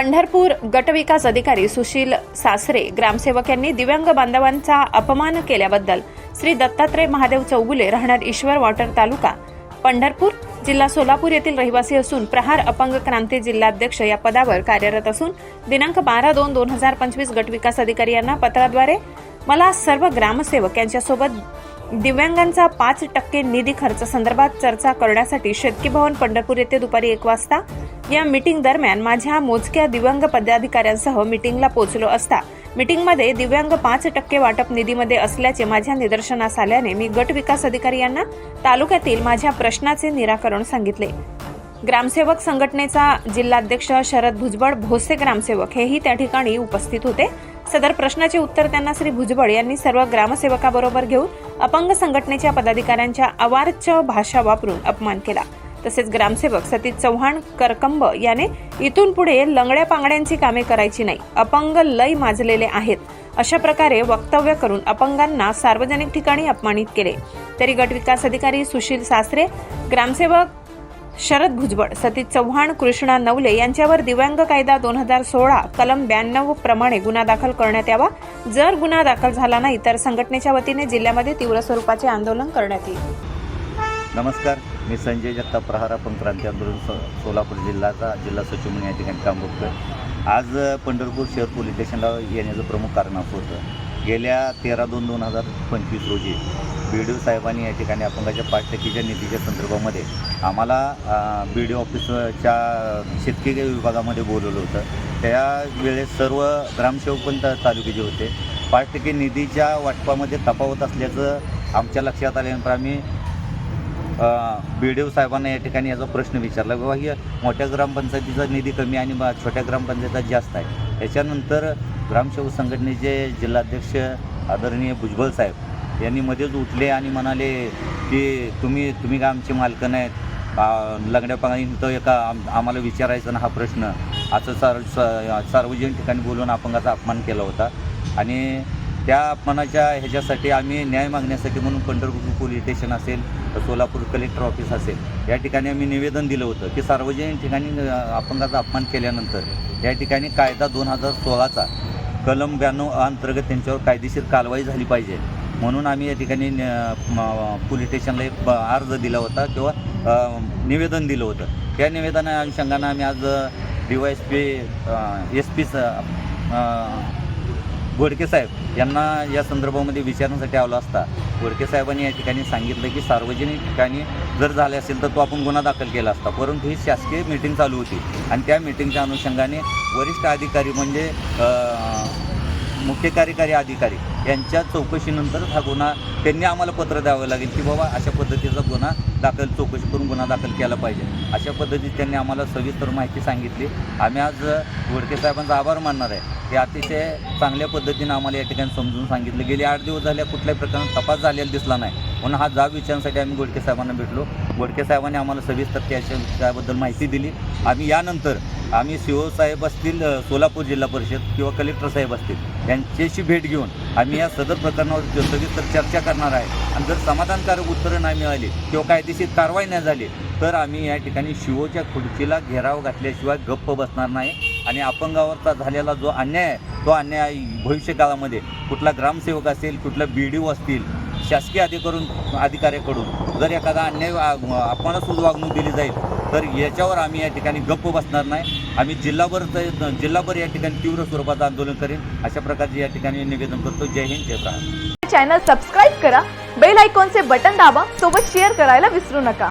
पंढरपूर गटविकास अधिकारी सुशील सासरे ग्रामसेवक यांनी दिव्यांग बांधवांचा अपमान केल्याबद्दल श्री दत्तात्रय महादेव चौगुले राहणार ईश्वर वॉटर तालुका पंढरपूर जिल्हा सोलापूर येथील रहिवासी असून प्रहार अपंग क्रांती जिल्हाध्यक्ष या पदावर कार्यरत असून दिनांक बारा दोन दोन हजार पंचवीस गटविकास अधिकारी यांना पत्राद्वारे मला सर्व ग्रामसेवक यांच्यासोबत दिव्यांगांचा पाच टक्के निधी खर्च संदर्भात चर्चा करण्यासाठी शेतकी भवन पंढरपूर येथे दुपारी एक वाजता. या मीटिंग दरम्यान माझ्या मोजक्या दिव्यांग पदाधिकाऱ्यांसह मीटिंगला पोहोचलो असता. मीटिंगमध्ये दिव्यांग पाच टक्के वाटप निधीमध्ये असल्याचे माझ्या निदर्शनास आल्याने मी गट विकास अधिकारी यांना तालुक्यातील माझ्या प्रश्नाचे निराकरण सांगितले. ग्रामसेवक संघटनेचा जिल्हाध्यक्ष शरद भुजबळ भोसे ग्रामसेवक हेही त्या ठिकाणी उपस्थित होते. सदर प्रश्नाचे उत्तर त्यांना श्री भुजबळ यांनी सर्व ग्रामसेवकाबरोबर घेऊन अपंग संघटनेच्या पदाधिकाऱ्यांच्या अवार्च भाषा वापरून अपमान केला. तसेच ग्रामसेवक सतीश चव्हाण करकंब याने इथून पुढे लंगड्या पांगड्यांची कामे करायची नाही अपंग लय माजलेले आहेत अशा प्रकारे वक्तव्य करून अपंगांना सार्वजनिक ठिकाणी अपमानित केले. तरी गटविकास अधिकारी सुशील सासरे ग्रामसेवक शरद भुजबळ सतीश चव्हाण कृष्णा नवले यांच्यावर दिव्यांग कायदा दोन हजार सोळा कलम ब्याण्णव प्रमाणे गुन्हा दाखल करण्यात यावा. जर गुन्हा दाखल झाला नाही तर संघटनेच्या वतीने जिल्ह्यामध्ये तीव्र स्वरूपाचे आंदोलन करण्यात येईल. नमस्कार मी संजय जगताप प्रहार आपण क्रांती आंदोलन सो सोलापूर जिल्ह्याचा जिल्हा सचिव म्हणून या ठिकाणी काम बघतोय. आज पंढरपूर शहर पोलीस स्टेशनला येण्याचं प्रमुख कारण असं होतं. गेल्या तेरा दोन दोन हजार पंचवीस रोजी बी डी ओ साहेबांनी या ठिकाणी अपंगाच्या पाच टक्केच्या निधीच्या संदर्भामध्ये आम्हाला बी डी ऑफिसच्या शेतकी विभागामध्ये बोलवलं होतं. त्या वेळेस सर्व ग्रामसेवक पण तालुक्याचे होते. पाच टक्के निधीच्या वाटपामध्ये तफावत असल्याचं आमच्या लक्षात आल्यानंतर आम्ही बी डी ओ साहेबांना या ठिकाणी याचा प्रश्न विचारला बाबा ही मोठ्या ग्रामपंचायतीचा निधी कमी आणि छोट्या ग्रामपंचायतीचा जास्त आहे. याच्यानंतर ग्रामसेवक संघटनेचे जिल्हाध्यक्ष आदरणीय भुजबळ साहेब यांनी मध्येच उठले आणि म्हणाले की तुम्ही तुम्ही का आमचे मालकं आहेत आ, लंगड्या तर एका आम्हाला विचारायचं ना हा प्रश्न. असं सार स- सार्वजनिक ठिकाणी बोलून अपंगाचा अपमान केला होता. आणि त्या अपमानाच्या ह्याच्यासाठी आम्ही न्याय मागण्यासाठी म्हणून पंढरपूर पोलीस स्टेशन असेल सोलापूर कलेक्टर ऑफिस असेल या ठिकाणी आम्ही निवेदन दिलं होतं की सार्वजनिक ठिकाणी अपंगाचा अपमान केल्यानंतर या ठिकाणी कायदा दोन हजार सोळाचा कलम ब्याण्णव अंतर्गत त्यांच्यावर कायदेशीर कारवाई झाली पाहिजे. म्हणून आम्ही या ठिकाणी न- पोलीस स्टेशनला एक अर्ज दिला होता किंवा निवेदन दिलं होतं. त्या निवेदना अनुषंगानं आम्ही आज D Y S P S P Godke साहेब यांना या संदर्भामध्ये विचारण्यासाठी आलो असता. गोडके साहेबांनी या ठिकाणी सांगितलं की सार्वजनिक ठिकाणी जर झाले असेल तर तो आपण गुन्हा दाखल केला असता. परंतु ही शासकीय मीटिंग चालू होती आणि त्या मीटिंगच्या अनुषंगाने वरिष्ठ अधिकारी म्हणजे मुख्य कार्यकारी अधिकारी यांच्या चौकशीनंतर हा गुन्हा त्यांनी आम्हाला पत्र द्यावं लागेल की बाबा अशा पद्धतीचा गुन्हा दाखल चौकशी करून गुन्हा दाखल केला पाहिजे. अशा पद्धतीत त्यांनी आम्हाला सविस्तर माहिती सांगितली. आम्ही आज घोडके साहेबांचा आभार मानणार आहे. ते अतिशय चांगल्या पद्धतीनं आम्हाला या ठिकाणी समजून सांगितलं. गेले आठ दिवस झाल्या कुठल्याही प्रकारे तपास झालेला दिसला नाही. म्हणून हा जाब विचारण्यासाठी आम्ही गोडके साहेबांना भेटलो. गोडके साहेबांनी आम्हाला सविस्तर त्याच्या त्याबद्दल माहिती दिली. आम्ही यानंतर आम्ही सी ओ साहेब असतील सोलापूर जिल्हा परिषद किंवा कलेक्टर साहेब असतील यांच्याशी भेट घेऊन आम्ही या सदर प्रकरणावर सविस्तर चर्चा करणार आहे आणि जर समाधानकारक उत्तरं नाही मिळाली किंवा कायदेशीर कारवाई नाही झाली तर आम्ही या ठिकाणी शिवोच्या खुर्चीला घेराव घातल्याशिवाय गप्प बसणार नाही. आणि अपंगावरचा झालेला जो अन्याय आहे तो अन्याय भविष्यकाळामध्ये कुठला ग्रामसेवक असेल कुठला बी डी ओ असतील शासकीय अधिकारून अधिकाऱ्याकडून जर एखादा अन्याय आपणच वागणूक दिली जाईल तर याच्यावर आम्ही या ठिकाणी गप्प बसणार नाही. आम्ही जिल्हाभर जिल्हाभर या ठिकाणी तीव्र स्वरूपाचं आंदोलन करेन. अशा प्रकारचे या ठिकाणी निवेदन करतो. जय हिंद जय भारत. चॅनल सबस्क्राईब करा. बेल आयकॉनचे बटन दाबा. सोबत शेअर करायला विसरू नका.